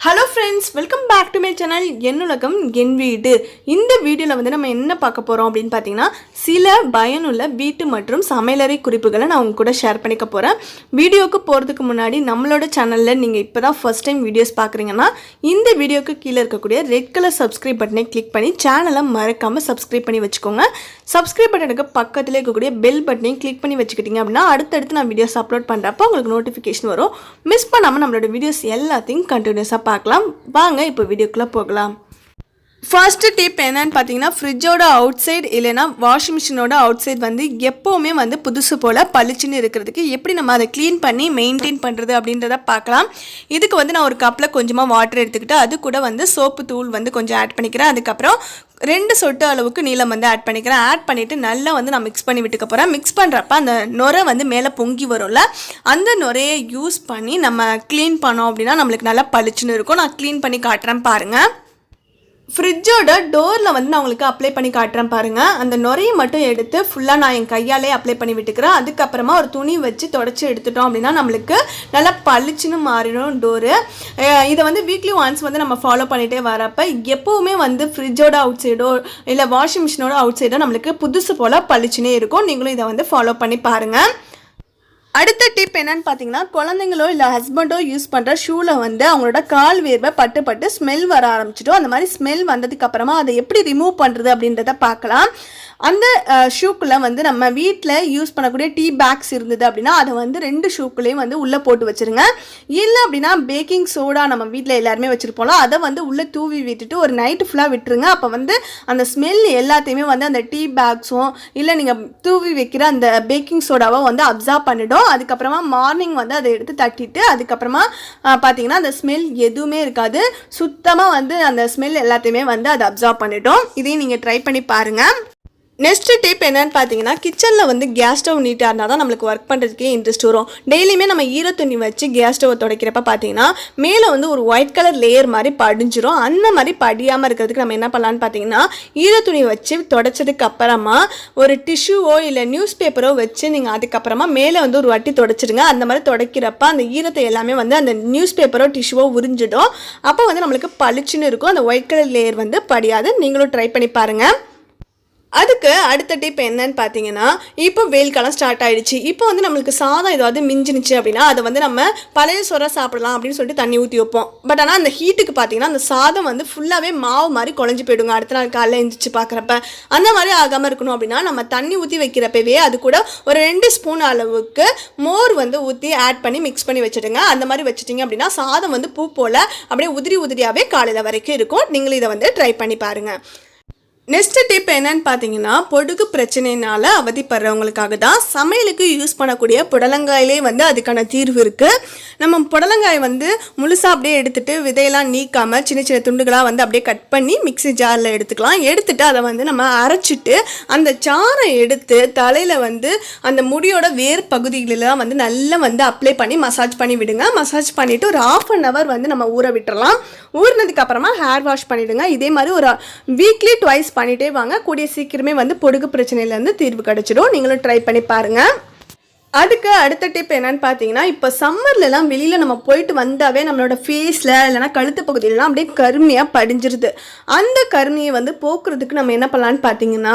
Hello friends welcome back to my channel என்னுலகம் என் வீடு. இந்த வீடியோவில் வந்து நம்ம என்ன பார்க்க போகிறோம் அப்படின்னு பார்த்தீங்கன்னா சில பயனுள்ள வீட்டு மற்றும் சமையலறை குறிப்புகளை நான் உங்க கூட ஷேர் பண்ணிக்க போகிறேன் வீடியோவுக்கு போகிறதுக்கு முன்னாடி நம்மளோட சேனலில் நீங்கள் இப்போ தான் ஃபஸ்ட் டைம் வீடியோஸ் பார்க்குறீங்கன்னா இந்த வீடியோக்கு கீழே இருக்கக்கூடிய ரெட் கலர் சப்ஸ்கிரைப் பட்டனை கிளிக் பண்ணி சேனலை மறக்காமல் சப்ஸ்கிரைப் பண்ணி வச்சுக்கோங்க. சப்ஸ்கிரைப் பட்டனுக்கு பக்கத்தில் இருக்கக்கூடிய பெல் பட்டனையும் கிளிக் பண்ணி வச்சுக்கிட்டீங்க அப்படின்னா அடுத்தடுத்து நான் வீடியோஸ் அப்லோட் பண்ணுறப்போ உங்களுக்கு நோட்டிஃபிகேஷன் வரும். மிஸ் பண்ணாமல் நம்மளோட வீடியோஸ் எல்லாத்தையும் கண்டினியூஸாக பார்க்கலாம். வாங்க இப்போ வீடியோக்குள்ளே போகலாம். ஃபர்ஸ்ட் டிப் என்னன்னு பார்த்தீங்கன்னா ஃப்ரிட்ஜோட அவுட் சைடு இல்லைன்னா வாஷிங் மிஷினோட அவுட் சைடு வந்து எப்போவுமே வந்து புதுசு போல் பளிச்சுன்னு இருக்கிறதுக்கு எப்படி நம்ம அதை க்ளீன் பண்ணி மெயின்டைன் பண்ணுறது அப்படின்றத பார்க்கலாம். இதுக்கு வந்து நான் ஒரு கப்பில் கொஞ்சமாக வாட்டர் எடுத்துக்கிட்டு அது கூட வந்து சோப்பு தூள் வந்து கொஞ்சம் ஆட் பண்ணிக்கிறேன். அதுக்கப்புறம் ரெண்டு சொட்டு அளவுக்கு நீளம் வந்து ஆட் பண்ணிக்கிறேன். ஆட் பண்ணிவிட்டு நல்லா வந்து நான் மிக்ஸ் பண்ணி விட்டுக்க போகிறேன் மிக்ஸ் பண்ணுறப்ப அந்த நுரை வந்து மேலே பொங்கி வரும்ல அந்த நுரையை யூஸ் பண்ணி நம்ம க்ளீன் பண்ணோம் அப்படின்னா நம்மளுக்கு நல்லா பளிச்சுன்னு இருக்கும். நான் க்ளீன் பண்ணி காட்டுறேன் பாருங்கள் ஃப்ரிட்ஜோட டோரில் வந்து நான் உங்களுக்கு அப்ளை பண்ணி காட்டுறேன் பாருங்கள் அந்த நுரையை மட்டும் எடுத்து ஃபுல்லாக நான் என் கையாலே அப்ளை பண்ணி விட்டுக்கிறேன். அதுக்கப்புறமா ஒரு துணி வச்சு தொடச்சி எடுத்துட்டோம் அப்படின்னா நம்மளுக்கு நல்லா பளிச்சுன்னு மாறிடும் டோரு இதை வந்து வீக்லி ஒன்ஸ் வந்து நம்ம ஃபாலோ பண்ணிகிட்டே வரப்போ எப்போவுமே வந்து ஃப்ரிட்ஜோட அவுட் சைடோ இல்லை வாஷிங் மிஷினோட அவுட் சைடோ நம்மளுக்கு புதுசு போல் பளிச்சுனே இருக்கும். நீங்களும் இதை வந்து ஃபாலோ பண்ணி பாருங்கள் அடுத்த டிப் என்னன்னு பார்த்தீங்கன்னா குழந்தைங்களோ இல்லை ஹஸ்பண்டோ யூஸ் பண்ணுற ஷூவில் வந்து அவங்களோட கால் வேர்வை பட்டு பட்டு ஸ்மெல் வர ஆரம்பிச்சிட்டோம் அந்த மாதிரி ஸ்மெல் வந்ததுக்கு அப்புறமா அதை எப்படி ரிமூவ் பண்ணுறது அப்படின்றத பார்க்கலாம். அந்த ஷூக்குள்ளே வந்து நம்ம வீட்டில் யூஸ் பண்ணக்கூடிய டீ பேக்ஸ் இருந்தது அப்படின்னா அதை வந்து ரெண்டு ஷூக்குள்ளேயும் வந்து உள்ளே போட்டு வச்சுருங்க. இல்லை அப்படின்னா பேக்கிங் சோடா நம்ம வீட்டில் எல்லாருமே வச்சுருப்போம்ல அதை வந்து உள்ளே தூவி விட்டுட்டு ஒரு நைட்டு ஃபுல்லாக விட்டுருங்க. அப்போ வந்து அந்த ஸ்மெல் எல்லாத்தையுமே வந்து அந்த டீ பேக்ஸும் இல்லை நீங்கள் தூவி வைக்கிற அந்த பேக்கிங் சோடாவை வந்து அப்சர்வ் பண்ணிடும். அதுக்கப்புறமா மார்னிங் வந்து அதை எடுத்து தட்டிட்டு அதுக்கப்புறமா பார்த்தீங்கன்னா அந்த ஸ்மெல் எதுவுமே இருக்காது. சுத்தமாக வந்து அந்த ஸ்மெல் எல்லாத்தையுமே வந்து அதை அப்சர்வ் பண்ணிட்டோம் இதையும் நீங்கள் ட்ரை பண்ணி பாருங்கள் நெக்ஸ்ட் டிப் என்னன்னு பார்த்தீங்கன்னா கிச்சனில் வந்து கேஸ் ஸ்டவ் நீட்டாக இருந்தால் தான் நம்மளுக்கு ஒர்க் பண்ணுறதுக்கே இன்ட்ரெஸ்ட் வரும். டெய்லியுமே நம்ம ஈர துணி வச்சு கேஸ் ஸ்டவ் துடைக்கிறப்ப பார்த்தீங்கன்னா மேலே வந்து ஒரு ஒயிட் கலர் லேயர் மாதிரி படிஞ்சிரும். அந்த மாதிரி படியாமல் இருக்கிறதுக்கு நம்ம என்ன பண்ணலான்னு பார்த்தீங்கன்னா ஈர துணி வச்சு தொடச்சதுக்கு அப்புறமா ஒரு டிஷ்யூவோ இல்லை நியூஸ் பேப்பரோ வச்சு நீங்கள் அதுக்கப்புறமா மேலே வந்து ஒரு வாட்டி தொடச்சிடுங்க. அந்த மாதிரி துடைக்கிறப்ப அந்த ஈரத்தை எல்லாமே வந்து அந்த நியூஸ் பேப்பரோ டிஷ்யூவோ உறிஞ்சிடும். அப்போ வந்து நம்மளுக்கு பளிச்சுன்னு இருக்கும். அந்த ஒயிட் கலர் லேயர் வந்து படியாது. நீங்களும் ட்ரை பண்ணி பாருங்கள் அதுக்கு அடுத்த டிப் என்னன்னு பார்த்தீங்கன்னா இப்போ வெயில் காலம் ஸ்டார்ட் ஆகிடுச்சு இப்போ வந்து நம்மளுக்கு சாதம் ஏதாவது மிஞ்சினுச்சு அப்படின்னா அதை வந்து நம்ம பழைய சொர சாப்பிடலாம் அப்படின்னு சொல்லிட்டு தண்ணி ஊற்றி வைப்போம். பட் ஆனால் அந்த ஹீட்டுக்கு பார்த்தீங்கன்னா அந்த சாதம் வந்து ஃபுல்லாகவே மாவு மாதிரி குழஞ்சி போயிடுங்க. அடுத்த நாள் காலைல எழுந்திரிச்சு பார்க்குறப்ப அந்த மாதிரி ஆகாமல் இருக்கணும் அப்படின்னா நம்ம தண்ணி ஊற்றி வைக்கிறப்பவே அது கூட ஒரு ரெண்டு ஸ்பூன் அளவுக்கு மோர் வந்து ஊற்றி ஆட் பண்ணி மிக்ஸ் பண்ணி வச்சுடுங்க. அந்த மாதிரி வச்சுட்டிங்க அப்படின்னா சாதம் வந்து பூ போல் அப்படியே உதிரி உதிரியாகவே காலையில் வரைக்கும் இருக்கும். நீங்களும் இதை வந்து ட்ரை பண்ணி பாருங்கள் நெக்ஸ்ட் டிப் என்னன்னு பார்த்தீங்கன்னா பொடுகு பிரச்சனைனால அவதிப்படுறவங்களுக்காக தான் சமையலுக்கு யூஸ் பண்ணக்கூடிய புடலங்காயிலே வந்து அதுக்கான தீர்வு இருக்குது நம்ம புடலங்காய் வந்து முழுசாக அப்படியே எடுத்துட்டு விதையெல்லாம் நீக்காமல் சின்ன சின்ன துண்டுகளாக வந்து அப்படியே கட் பண்ணி மிக்ஸி ஜாரில் எடுத்துக்கலாம். எடுத்துகிட்டு அதை வந்து நம்ம அரைச்சிட்டு அந்த சாரை எடுத்து தலையில் வந்து அந்த முடியோட வேர் பகுதிகளெலாம் வந்து நல்லா வந்து அப்ளை பண்ணி மசாஜ் பண்ணி விடுங்க. மசாஜ் பண்ணிவிட்டு ஒரு ஆஃப் அன் ஹவர் வந்து நம்ம ஊற விட்டுறலாம். ஊறினதுக்கப்புறமா ஹேர் வாஷ் பண்ணிவிடுங்க இதே மாதிரி ஒரு வீக்லி ட்வைஸ் பண்ணிகிட்டே வாங்க. கூடிய சீக்கிரமே வந்து பொடுகு பிரச்சனையிலேருந்து தீர்வு கிடச்சிடும். நீங்களும் ட்ரை பண்ணி பாருங்கள் அதுக்கு அடுத்த டிப் என்னன்னு பார்த்தீங்கன்னா இப்போ சம்மர்லலாம் வெளியில் நம்ம போயிட்டு வந்தாவே நம்மளோட ஃபேஸில் இல்லைனா கழுத்து பகுதியிலலாம் அப்படியே கருமையாக படிஞ்சிருது. அந்த கருமையை வந்து போக்குறதுக்கு நம்ம என்ன பண்ணலான்னு பார்த்தீங்கன்னா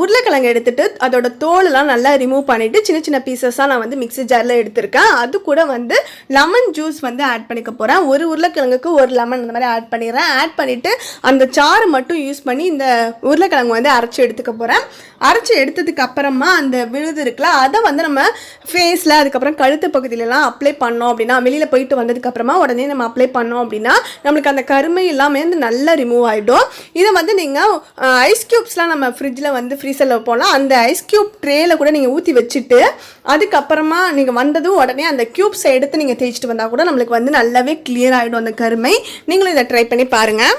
உருளைக்கிழங்கு எடுத்துகிட்டு அதோட தோலெல்லாம் நல்லா ரிமூவ் பண்ணிவிட்டு சின்ன சின்ன பீசஸாக நான் வந்து மிக்ஸி ஜாரில் எடுத்திருக்கேன். அது கூட வந்து லெமன் ஜூஸ் வந்து ஆட் பண்ணிக்க போகிறேன் ஒரு உருளைக்கிழங்குக்கு ஒரு லெமன் அந்த மாதிரி ஆட் பண்ணிடுறேன். ஆட் பண்ணிவிட்டு அந்த சாறு மட்டும் யூஸ் பண்ணி இந்த உருளைக்கிழங்கு வந்து அரைச்சி எடுத்துக்க போகிறேன் அரைச்சி எடுத்ததுக்கு அப்புறமா அந்த விழுது இருக்குல்ல அதை வந்து நம்ம ஃபேஸில் அதுக்கப்புறம் கழுத்து பகுதியிலலாம் அப்ளை பண்ணோம் அப்படின்னா வெளியில் போயிட்டு வந்ததுக்கு அப்புறமா உடனே நம்ம அப்ளை பண்ணோம் அப்படின்னா நம்மளுக்கு அந்த கருமை எல்லாமே வந்து நல்லா ரிமூவ் ஆகிடும் இதை வந்து நீங்கள் ஐஸ் க்யூப்ஸ்லாம் நம்ம ஃப்ரிட்ஜில் வந்து ஃப்ரீசரில் போகலாம் அந்த ஐஸ் க்யூப் ட்ரேயில் கூட நீங்கள் ஊற்றி வச்சுட்டு அதுக்கப்புறமா நீங்கள் வந்ததும் உடனே அந்த க்யூப்ஸை எடுத்து நீங்கள் தேய்ச்சிட்டு வந்தால் கூட நம்மளுக்கு வந்து நல்லாவே கிளியர் ஆகிடும் அந்த கருமை. நீங்களும் இதை ட்ரை பண்ணி பாருங்கள்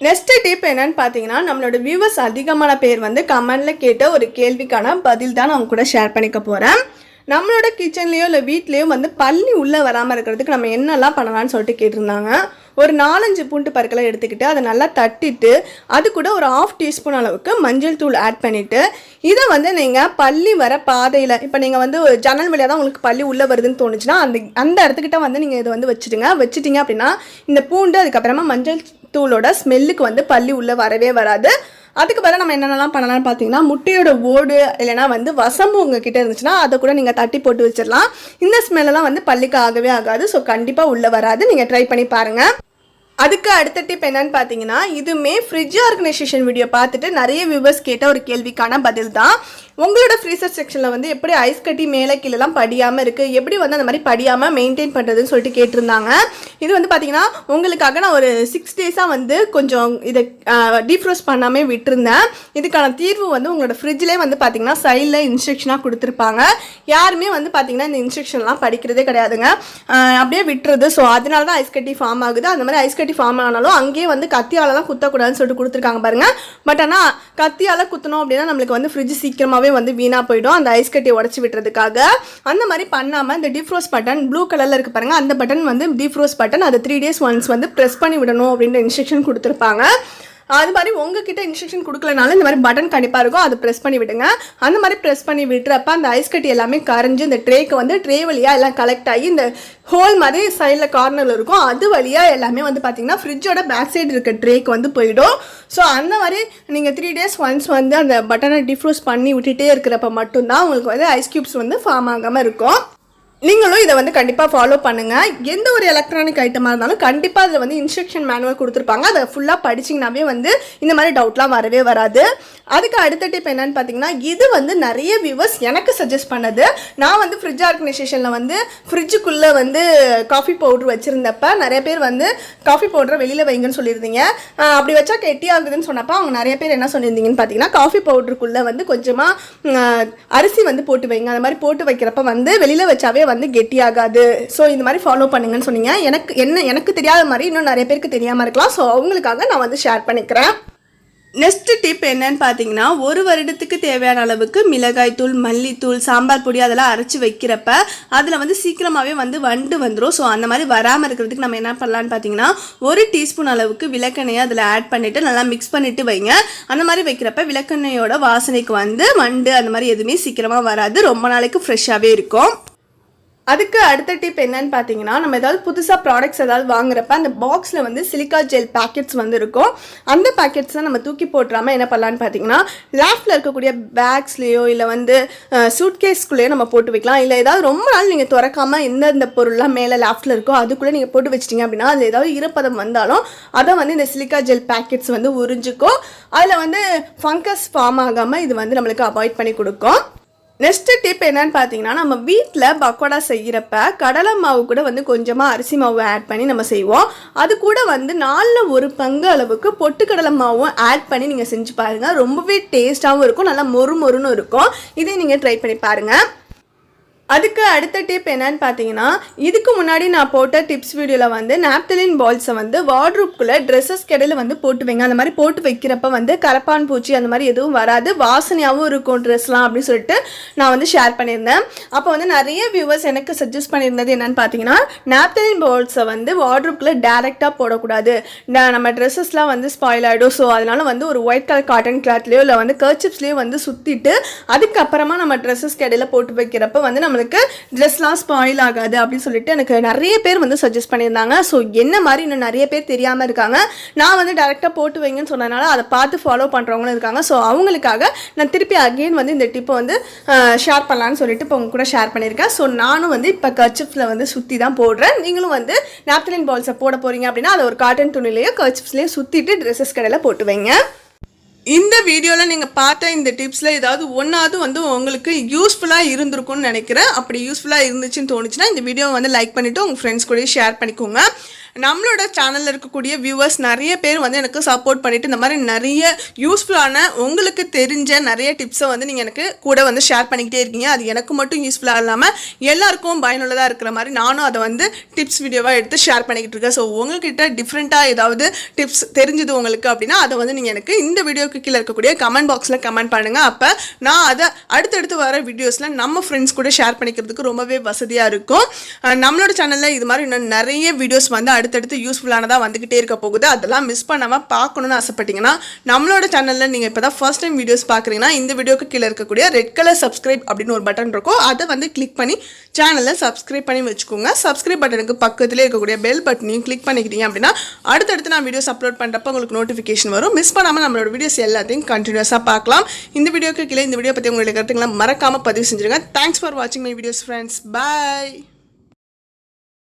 நெக்ஸ்ட் டிப் என்னன்னு பார்த்தீங்கன்னா நம்மளோட வியூவர்ஸ் அதிகமான பேர் வந்து கமெண்டில் கேட்ட ஒரு கேள்விக்கான பதில் தான் நான் அவங்க கூட ஷேர் பண்ணிக்க போகிறேன் நம்மளோட கிச்சன்லேயோ இல்லை வீட்லேயோ வந்து பள்ளி உள்ளே வராமல் இருக்கிறதுக்கு நம்ம என்னெல்லாம் பண்ணலாம்னு சொல்லிட்டு கேட்டிருந்தாங்க. ஒரு நாலஞ்சு பூண்டு பற்களை எடுத்துக்கிட்டு அதை நல்லா தட்டிட்டு அது கூட ஒரு ஆஃப் டீஸ்பூன் அளவுக்கு மஞ்சள் தூள் ஆட் பண்ணிவிட்டு இதை வந்து நீங்கள் பள்ளி வர பாதையில் இப்போ நீங்கள் வந்து ஒரு ஜன்னல் வழியாக தான் உங்களுக்கு பள்ளி உள்ளே வருதுன்னு தோணுச்சுன்னா அந்த அந்த இடத்துக்கிட்ட வந்து நீங்கள் இதை வந்து வச்சுடுங்க. வச்சுட்டிங்க அப்படின்னா இந்த பூண்டு அதுக்கப்புறமா மஞ்சள் தூளோட ஸ்மெல்லுக்கு வந்து பள்ளி உள்ளே வரவே வராது. அதுக்கு பதிலாக நம்ம என்னென்னலாம் பண்ணலாம்னு பார்த்தீங்கன்னா முட்டையோட ஓடு இல்லைனா வந்து வசம்பு உங்ககிட்ட இருந்துச்சுன்னா அதை கூட நீங்கள் தட்டி போட்டு வச்சிடலாம். இந்த ஸ்மெல்லெல்லாம் வந்து பள்ளிக்கு ஆகவே ஆகாது. ஸோ கண்டிப்பாக உள்ளே வராது. நீங்கள் ட்ரை பண்ணி பாருங்கள் அதுக்கு அடுத்த டிப் என்னன்னு பார்த்தீங்கன்னா இதுவுமே ஃப்ரிட்ஜ் ஆர்கனைசேஷன் வீடியோ பார்த்துட்டு நிறைய வியூவர்ஸ் கேட்ட ஒரு கேள்விக்கான பதில் தான். உங்களோட ஃப்ரீசர் செக்ஷனில் வந்து எப்படி ஐஸ் கட்டி மேலே கீழெல்லாம் படியாமல் இருக்குது எப்படி வந்து அந்த மாதிரி படியாமல் மெயின்டைன் பண்ணுறதுன்னு சொல்லிட்டு கேட்டிருந்தாங்க. இது வந்து பார்த்தீங்கன்னா உங்களுக்காக நான் ஒரு சிக்ஸ் டேஸாக வந்து கொஞ்சம் இதை டீஃப்ரோஸ் பண்ணாமல் விட்டுருந்தேன். இதுக்கான தீர்வு வந்து உங்களோட ஃப்ரிட்ஜ்லேயே வந்து பார்த்தீங்கன்னா சைடில் இன்ஸ்ட்ரக்ஷனாக கொடுத்துருப்பாங்க. யாருமே வந்து பார்த்தீங்கன்னா இந்த இன்ஸ்ட்ரக்ஷன்லாம் படிக்கிறதே கிடையாதுங்க. அப்படியே விட்டுறது. ஸோ அதனால தான் ஐஸ் கட்டி ஃபார்ம் ஆகுது. அந்த மாதிரி ஐஸ் கட்டி ஃபார்ம் ஆனாலும் அங்கேயே வந்து கத்தியாலலாம் குத்தக்கூடாதுன்னு சொல்லிட்டு கொடுத்துருக்காங்க பாருங்கள் பட் ஆனால் கத்தியால் குத்தணும் அப்படின்னா நம்மளுக்கு வந்து ஃப்ரிட்ஜ் சீக்கிரமாகவே வந்து வீணாக போயிடும். அந்த ஐஸ் கட்டியை உடச்சி விட்டுறதுக்காக. அந்த மாதிரி பண்ணாமல் இந்த டிஃப்ரோஸ் பட்டன் ப்ளூ கலரில் இருக்குது பாருங்க. அந்த பட்டன் வந்து டிஃப்ரோஸ் பட்டன் அதை த்ரீ டேஸ் ஒன்ஸ் வந்து ப்ரெஸ் பண்ணி விடணும் அப்படின்ற இன்ஸ்ட்ரக்ஷன் கொடுத்துருப்பாங்க. அது மாதிரி உங்ககிட்ட இன்ஸ்ட்ரக்ஷன் கொடுக்கலனாலும் இந்த மாதிரி பட்டன் கண்டிப்பாக இருக்கும். அதை ப்ரெஸ் பண்ணி விடுங்க. அந்த மாதிரி ப்ரெஸ் பண்ணி விட்டுறப்ப அந்த ஐஸ் கட்டி எல்லாமே கரைஞ்சி இந்த ட்ரேக்கு வந்து ட்ரே வழியாக எல்லாம் கலெக்ட் ஆகி இந்த ஹோல் மாதிரி சைடில் கார்னரில் இருக்கும். அது வழியாக எல்லாமே வந்து பார்த்தீங்கன்னா ஃப்ரிட்ஜோட பேக் சைடு இருக்க ட்ரேக்கு வந்து போயிடும். ஸோ அந்த மாதிரி நீங்கள் த்ரீ டேஸ் ஒன்ஸ் வந்து அந்த பட்டனை டிஃப்ரூஸ் பண்ணி விட்டுட்டே இருக்கிறப்ப மட்டும்தான் உங்களுக்கு வந்து ஐஸ் க்யூப்ஸ் வந்து ஃபார்ம் ஆகாமல் இருக்கும். நீங்களும் இதை வந்து கண்டிப்பாக ஃபாலோ பண்ணுங்கள் எந்த ஒரு எலக்ட்ரானிக் ஐட்டமாக இருந்தாலும் கண்டிப்பாக அதில் வந்து இன்ஸ்ட்ரக்ஷன் மேனுவல் கொடுத்துருப்பாங்க. அதை ஃபுல்லாக படிச்சிங்கனாவே வந்து இந்த மாதிரி டவுட்லாம் வரவே வராது. அதுக்கு அடுத்த டிப் என்னன்னு பார்த்தீங்கன்னா இது வந்து நிறைய வியூவர்ஸ் எனக்கு சஜஸ்ட் பண்ணது. நான் வந்து ஃப்ரிட்ஜ் ஆர்கனைசேஷனில் வந்து ஃப்ரிட்ஜுக்குள்ளே வந்து காஃபி பவுடர் வச்சுருந்தப்ப நிறைய பேர் வந்து காஃபி பவுடரை வெளியில் வைங்கன்னு சொல்லியிருந்தீங்க. அப்படி வச்சா கெட்டி ஆகுதுன்னு சொன்னப்போ அவங்க நிறைய பேர் என்ன சொல்லியிருந்தீங்கன்னு பார்த்தீங்கன்னா காஃபி பவுடருக்குள்ளே வந்து கொஞ்சமாக அரிசி வந்து போட்டு வைங்க. அந்த மாதிரி போட்டு வைக்கிறப்ப வந்து வெளியில் வச்சாவே வந்து கெட்டியாகாது. ஸோ இந்த மாதிரி ஃபாலோ பண்ணுங்கன்னு சொன்னீங்க. எனக்கு என்ன எனக்கு தெரியாத மாதிரி இன்னும் நிறைய பேருக்கு தெரியாமல் இருக்கலாம். ஸோ அவங்களுக்காக நான் வந்து ஷேர் பண்ணிக்கிறேன். நெக்ஸ்ட் டிப் என்னன்னு பார்த்தீங்கன்னா ஒரு வருடத்துக்கு தேவையான அளவுக்கு மிளகாய் தூள் மல்லித்தூள் சாம்பார் பொடி அதெல்லாம் அரைச்சி வைக்கிறப்ப அதில் வந்து சீக்கிரமாகவே வந்து வண்டு வந்துடும் ஸோ அந்த மாதிரி வராமல் இருக்கிறதுக்கு நம்ம என்ன பண்ணலான்னு பார்த்தீங்கன்னா ஒரு டீஸ்பூன் அளவுக்கு விளக்கெண்ணையை அதில் ஆட் பண்ணிவிட்டு நல்லா மிக்ஸ் பண்ணிவிட்டு வைங்க. அந்த மாதிரி வைக்கிறப்ப விளக்கெண்ணையோட வாசனைக்கு வந்து வண்டு அந்த மாதிரி எதுவுமே சீக்கிரமாக வராது. ரொம்ப நாளைக்கு ஃப்ரெஷ்ஷாகவே இருக்கும். அதுக்கு அடுத்த டிப் என்னன்னு பார்த்தீங்கன்னா நம்ம ஏதாவது புதுசாக ப்ராடக்ட்ஸ் ஏதாவது வாங்குறப்ப அந்த பாக்ஸில் வந்து சிலிக்கா ஜெல் பேக்கெட்ஸ் வந்து இருக்கும் அந்த பேக்கெட்ஸை நம்ம தூக்கி போட்டுறாமல் என்ன பண்ணலான்னு பார்த்தீங்கன்னா லேஃப்டில் இருக்கக்கூடிய பேக்ஸ்லேயோ இல்லை வந்து சூட்கேஸ்குள்ளேயோ நம்ம போட்டு வைக்கலாம். இல்லை ஏதாவது ரொம்ப நாள் நீங்கள் திறக்காமல் எந்தெந்த பொருள்லாம் மேலே லேஃப்டில் இருக்கோ அதுக்குள்ளே நீங்கள் போட்டு வச்சிட்டிங்க அப்படின்னா அதில் ஏதாவது ஈரப்பதம் வந்தாலும் அதை வந்து இந்த சிலிக்கா ஜெல் பேக்கெட்ஸ் வந்து உறிஞ்சிக்கும். அதில் வந்து ஃபங்கஸ் ஃபார்ம் ஆகாமல் இது வந்து நம்மளுக்கு அவாய்ட் பண்ணி கொடுக்கும். நெக்ஸ்ட் டிப் என்னன்னு பார்த்தீங்கன்னா நம்ம வீட்டில் பக்கோடா செய்கிறப்ப கடலை மாவு கூட வந்து கொஞ்சமாக அரிசி மாவு ஆட் பண்ணி நம்ம செய்வோம். அது கூட வந்து நாலில் ஒரு பங்கு அளவுக்கு பொட்டுக்கடலை மாவும் ஆட் பண்ணி நீங்கள் செஞ்சு பாருங்கள் ரொம்பவே டேஸ்ட்டாகவும் இருக்கும். நல்லா மொறு மொறுன்னு இருக்கும். இதை நீங்கள் ட்ரை பண்ணி பாருங்கள் அதுக்கு அடுத்த டிப் என்னன்னு பார்த்தீங்கன்னா இதுக்கு முன்னாடி நான் போட்ட டிப்ஸ் வீடியோவில் வந்து நாப்தலின் பால்ஸை வந்து வார்ட்ரூப்குள்ளே ட்ரெஸ்ஸஸ் கடையில் வந்து போட்டு வைங்க. அந்த மாதிரி போட்டு வைக்கிறப்ப வந்து கரப்பான் பூச்சி அந்த மாதிரி எதுவும் வராது. வாசனையாகவும் இருக்கும் ட்ரெஸ்லாம் அப்படின்னு சொல்லிட்டு நான் வந்து ஷேர் பண்ணியிருந்தேன். அப்போ வந்து நிறைய வியூவர்ஸ் எனக்கு சஜஸ்ட் பண்ணியிருந்தது என்னென்னு பார்த்தீங்கன்னா நாப்தலின் பால்ஸை வந்து வார்ட்ரூப்குள்ளே டேரெக்டாக போடக்கூடாது. நம்ம ட்ரெஸ்ஸஸ்லாம் வந்து ஸ்பாயில் ஆகிடும் ஸோ அதனால வந்து ஒரு ஒயிட் கலர் காட்டன் கிளாத்லேயோ இல்லை வந்து கர்ச்சிப்ஸ்லேயோ வந்து சுற்றிட்டு அதுக்கப்புறமா நம்ம ட்ரெஸ்ஸஸ் கடையில் போட்டு வைக்கிறப்ப வந்து உங்களுக்கு ட்ரெஸ்லாம் ஸ்பாயில் ஆகாது அப்படின்னு சொல்லிட்டு எனக்கு நிறைய பேர் வந்து சஜஸ்ட் பண்ணியிருந்தாங்க. ஸோ என்ன மாதிரி இன்னும் நிறைய பேர் தெரியாமல் இருக்காங்க. நான் வந்து டேரெக்டாக போட்டு வைங்கன்னு சொன்னதுனால அதை பார்த்து ஃபாலோ பண்ணுறவங்களும் இருக்காங்க. ஸோ அவங்களுக்காக நான் திருப்பி அகெயின் வந்து இந்த டிப்பை வந்து ஷேர் பண்ணலான்னு சொல்லிட்டு இப்போ உங்க கூட ஷேர் பண்ணியிருக்கேன். ஸோ நானும் வந்து இப்போ கர்ச்சிப்ஸில் வந்து சுற்றி தான் போடுறேன். நீங்களும் வந்து நாப்தலின் பால்ஸை போட போகிறீங்க அப்படின்னா அதை ஒரு காட்டன் துணிலையோ கர்ச்சிப்ஸ்லேயோ சுற்றிட்டு ட்ரெஸ்ஸஸ் கடையில் போட்டு வைங்க. இந்த வீடியோவில் நீங்கள் பார்த்த இந்த டிப்ஸில் ஏதாவது ஒன்றாவது வந்து உங்களுக்கு யூஸ்ஃபுல்லாக இருந்திருக்கும்னு நினைக்கிறேன். அப்படி யூஸ்ஃபுல்லாக இருந்துச்சுன்னு தோணுச்சுன்னா இந்த வீடியோவை வந்து லைக் பண்ணிவிட்டு உங்கள் ஃப்ரெண்ட்ஸ் கூட ஷேர் பண்ணிக்கோங்க. நம்மளோட சேனலில் இருக்கக்கூடிய வியூவர்ஸ் நிறைய பேர் வந்து எனக்கு சப்போர்ட் பண்ணிட்டு இந்த மாதிரி நிறைய யூஸ்ஃபுல்லான உங்களுக்கு தெரிஞ்ச நிறைய டிப்ஸை வந்து நீங்கள் எனக்கு கூட வந்து ஷேர் பண்ணிக்கிட்டே இருக்கீங்க. அது எனக்கு மட்டும் யூஸ்ஃபுல்லாக இல்லாமல் எல்லாருக்கும் பயனுள்ளதாக இருக்கிற மாதிரி நானும் அதை வந்து டிப்ஸ் வீடியோவாக எடுத்து ஷேர் பண்ணிக்கிட்டு இருக்கேன். ஸோ உங்ககிட்ட டிஃப்ரெண்ட்டாக ஏதாவது டிப்ஸ் தெரிஞ்சது உங்களுக்கு அப்படின்னா அதை வந்து நீங்கள் எனக்கு இந்த வீடியோக்கு கீழே இருக்கக்கூடிய கமெண்ட் பாக்ஸில் கமெண்ட் பண்ணுங்கள் அப்போ நான் அதை அடுத்தடுத்து வர வீடியோஸில் நம்ம ஃப்ரெண்ட்ஸ் கூட ஷேர் பண்ணிக்கிறதுக்கு ரொம்பவே வசதியாக இருக்கும். நம்மளோட சேனலில் இது மாதிரி இன்னும் நிறைய வீடியோஸ் வந்து அடுத்தடுத்து யூஸ்ஃபுல்லானதாக வந்துக்கிட்டே இருக்க போகுது. அதெல்லாம் மிஸ் பண்ணாமல் பார்க்கணுன்னு ஆசைப்பட்டீங்கன்னா நம்மளோட சேனலில் நீங்கள் இப்போ தான் ஃபர்ஸ்ட் டைம் வீடியோஸ் பார்க்குறீங்கன்னா இந்த வீடியோக்கு கீழே இருக்கக்கூடிய ரெட் கலர் சப்ஸ்கிரைப் அப்படின்னு ஒரு பட்டன் இருக்கும். அதை வந்து கிளிக் பண்ணி சேனலை சப்ஸ்கிரைப் பண்ணி வச்சுக்கோங்க. சப்ஸ்கிரைப் பட்டனுக்கு பக்கத்துலேயே இருக்கக்கூடிய பெல் பட்டனையும் கிளிக் பண்ணிக்கிட்டீங்க அப்படின்னா அடுத்தடுத்து நான் வீடியோஸ் அப்லோட் பண்ணுறப்ப உங்களுக்கு நோட்டிஃபிகேஷன் வரும். மிஸ் பண்ணாமல் நம்மளோட வீடியோஸ் எல்லாத்தையும் கண்டினியூஸாக பார்க்கலாம். இந்த வீடியோக்கு கீழே இந்த வீடியோ பற்றி உங்களுடைய கருத்துக்களை மறக்காமல் பதிவு செஞ்சுருங்க. தேங்க்ஸ் ஃபார் வாட்சிங் மை வீடியோஸ் ஃப்ரெண்ட்ஸ் பாய்